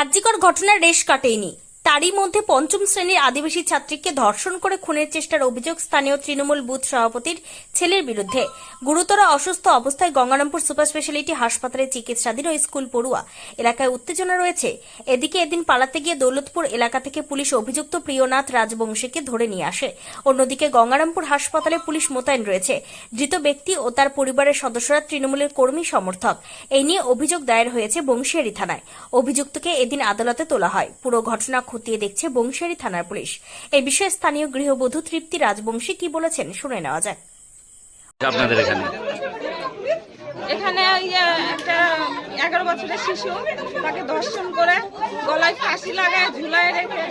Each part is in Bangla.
আর্যিকর ঘটনার রেশ কাটেনি তারই মধ্যে পঞ্চম শ্রেণির আদিবাসী ছাত্রীকে ধর্ষণ করে খুনের চেষ্টার অভিযোগ স্থানীয় তৃণমূল বুথ সভাপতির ছেলের বিরুদ্ধে। গুরুতর অসুস্থ অবস্থায় গঙ্গারামপুর সুপার স্পেশালিটি হাসপাতালে চিকিৎসাধীন ওই স্কুল পড়ুয়া। এলাকায় উত্তেজনা রয়েছে। এদিকে এদিন পালাতে গিয়ে দৌলতপুর এলাকা থেকে পুলিশ অভিযুক্ত প্রিয়নাথ রাজবংশীকে ধরে নিয়ে আসে। অন্যদিকে গঙ্গারামপুর হাসপাতালে পুলিশ মোতায়েন রয়েছে। ধৃত ব্যক্তি ও তার পরিবারের সদস্যরা তৃণমূলের কর্মী সমর্থক। এই নিয়ে অভিযোগ দায়ের হয়েছে বংশিয়ারি থানায়। অভিযুক্তকে এদিন আদালতে তোলা হয়। পুরো ঘটনা খতিয়ে দেখছে বংশিয়ারি থানার পুলিশ। এই বিষয়ে স্থানীয় গৃহবধূ তৃপ্তি রাজবংশী কি বলেছেন শুনে নেওয়া যাক। আপনাদের এখানে? এখানে ওই একটা এগারো বছরের শিশু তাকে ধর্ষণ করে গলায় ফাঁসি লাগায় ঝুলায় রেখে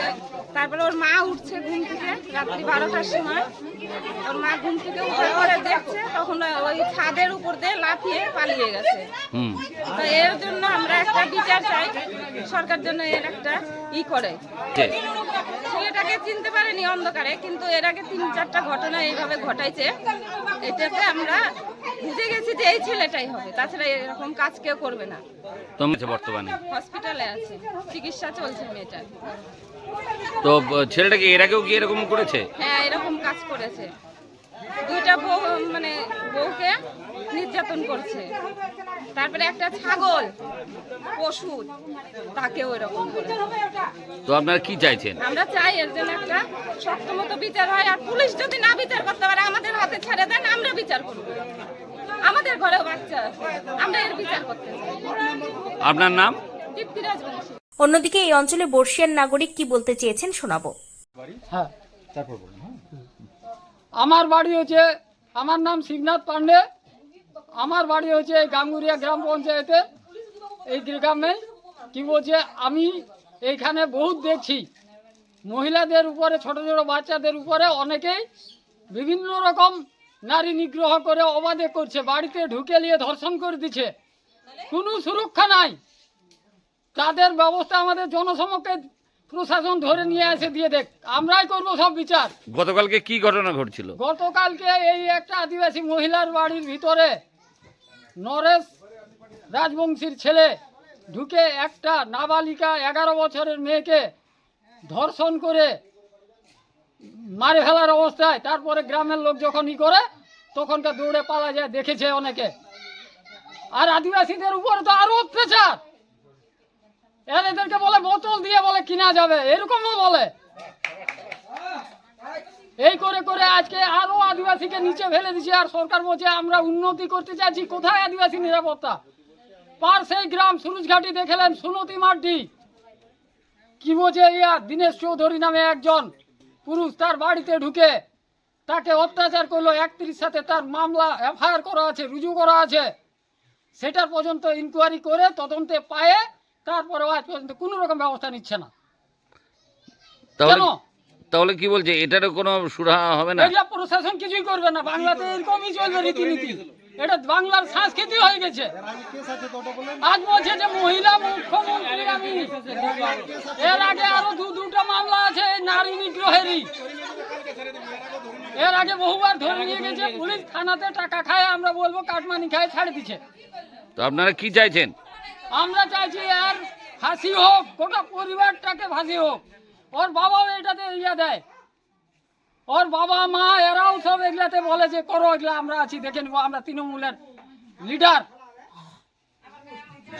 তারপরে ওর মা উঠছে ঘুম থেকে রাত্রি বারোটার সময়। ওর মা ঘুম থেকে উঠে পরে দেখছে তখন ওই ছাদের উপর দিয়ে লাফিয়ে পালিয়ে গেছে। তো এর জন্য আমরা একটা বিচার চাই সরকার জন্য এর একটা ই করে। ছেলেটাকে চিনতে পারেনি অন্ধকারে কিন্তু এর আগে তিন চারটা ঘটনা এইভাবে ঘটাইছে। এটাতে আমরা বুঝে গেছি যে এই ছেলেটাই হবে তাছাড়া এরকম কাজ কেউ করবে না। তোমরা আছো বর্তমানে? হসপিটালে আছে। চিকিৎসা চলছে মেয়েটার। তো ব- ছেলেটাকে এর আগেও কি এরকম করেছে? হ্যাঁ এরকম কাজ করেছে। দুইটা বউ মানে বউকে নির্যাতন করছে। তারপরে একটা ছাগল পশু তাকেও এরকম তো আপনারা কি চাইছেন? আমরা চাই এর জন্য একটা শক্ত মতো বিচার হয় আর পুলিশ যদি না বিচার করতে পারে আমাদের হাতে ছেড়ে দেন আমরা বিচার করব। আমাদের ঘরেও বাচ্চা আছে। আমরা এর বিচার করতে চাই। আপনার নাম? দীপ্তিরাজ বংশী। অন্যদিকে এই অঞ্চলে বর্ষিয়ার নাগরিক কি বলতে চেয়েছেন শোনাবো। হ্যাঁ। আমার বাড়ি হচ্ছে আমার নাম শিবনাথ পান্ডে। আমার বাড়ি হচ্ছে এই গাঙ্গুরিয়া গ্রাম পঞ্চায়েতে এই গ্রামে কি বলছে আমি এইখানে বহুত দেখছি। মহিলাদের উপরে ছোট ছোট বাচ্চাদের উপরে অনেকেই বিভিন্ন রকম নারী নিগ্রহ করে অবাধে করছে বাড়িতে ঢুকে নিয়ে ধর্ষণ করে দিচ্ছে। কোনো সুরক্ষা নাই। তাদের ব্যবস্থা আমাদের জনসমক্ষে প্রশাসন ধরে নিয়ে এসে দিয়ে দেখ আমরাই করব সব বিচার। গতকালকে কি ঘটনা ঘটছিল? গতকালকে এই একটা আদিবাসী মহিলার বাড়ির ভিতরে নরেশ রাজবংশীর ছেলে ঢুকে একটা নাবালিকা এগারো বছরের মেয়েকে ধর্ষণ করে মারে ফেলার অবস্থায়, তারপরে গ্রামের লোক যখন ই করে, তখনকার দৌড়ে পালা যায়, দেখেছে অনেকে। আর আদিবাসীদের উপরে তো আরও অত্যাচার। এদেরকে বলে বোতল দিয়ে বলে কিনা যাবে, এরকমও বলে। এই করে করে আজকে আরও আদিবাসীকে নিচে ফেলে দিচ্ছে আর সরকার বলছে, আমরা উন্নতি করতে চাইছি, কোথায় আদিবাসী নিরাপত্তা? পার সেই গ্রাম সুরুজঘাটি দেখলেন সুনতি মার্ডি কি বলছে ইয়া, দীনেশ চৌধুরী নামে একজন। পুরুষ তার বাড়িতে ঢুকে তাকে অত্যাচার করল একত্রিশ সাথে তার মামলা এফআইআর করা আছে রুজু করা আছে। সেটার পর্যন্ত ইনকোয়ারি করে তদন্তে পায়ে তারপরে আজ পর্যন্ত কোনো রকম ব্যবস্থা নিচ্ছে না। তাহলে কেন? তাহলে কি বলছে? এটারও কোনো সুরাহা হবে না? এটা প্রশাসন কিছুই করবে না। বাংলাতে এরকমই চলবে রীতিনীতি। এটা বাংলার সংস্কৃতি হয়ে গেছে। আজ বলছে যে মহিলা মুখ্যমন্ত্রী আমি। এর আগে আরও দু দুটো মামলা আছে নারী নিগ্রহেরই এর আগে বহুবার ধরে নিয়ে গেছে পুলিশ থানাতে টাকা খায় আমরা বলব কাটমানি খায় ছাড়ে দিচ্ছে তো আপনারা কি চাইছেন? আমরা চাইছি আর ফাঁসি হোক গোটা পরিবারটাকে ফাঁসি হোক। ওর বাবাও এটাতে ইয়ে দেয়। ওর বাবা মা এরাও সব এগুলাতে বলে যে করো এগুলা আমরা আছি দেখে নেব আমরা তৃণমূলের লিডার।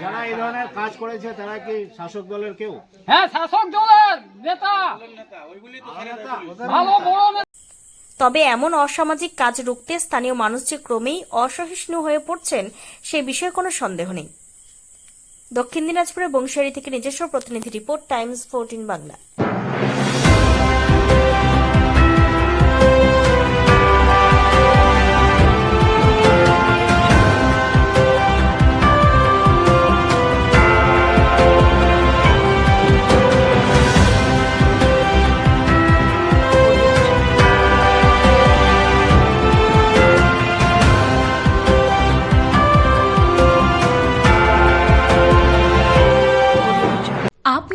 যারা এই ধরনের কাজ করেছে তারা কি শাসক দলের কেউ? হ্যাঁ শাসক দলের নেতা। ভালো বড় তবে এমন অসামাজিক কাজ রুখতে স্থানীয় মানুষ যে ক্রমেই অসহিষ্ণু হয়ে পড়ছেন সে বিষয়ে কোনো সন্দেহ নেই। দক্ষিণ দিনাজপুরের বংশারী থেকে নিজস্ব প্রতিনিধি রিপোর্ট টাইমস ফোরটিন বাংলা।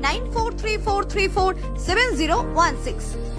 9434347016.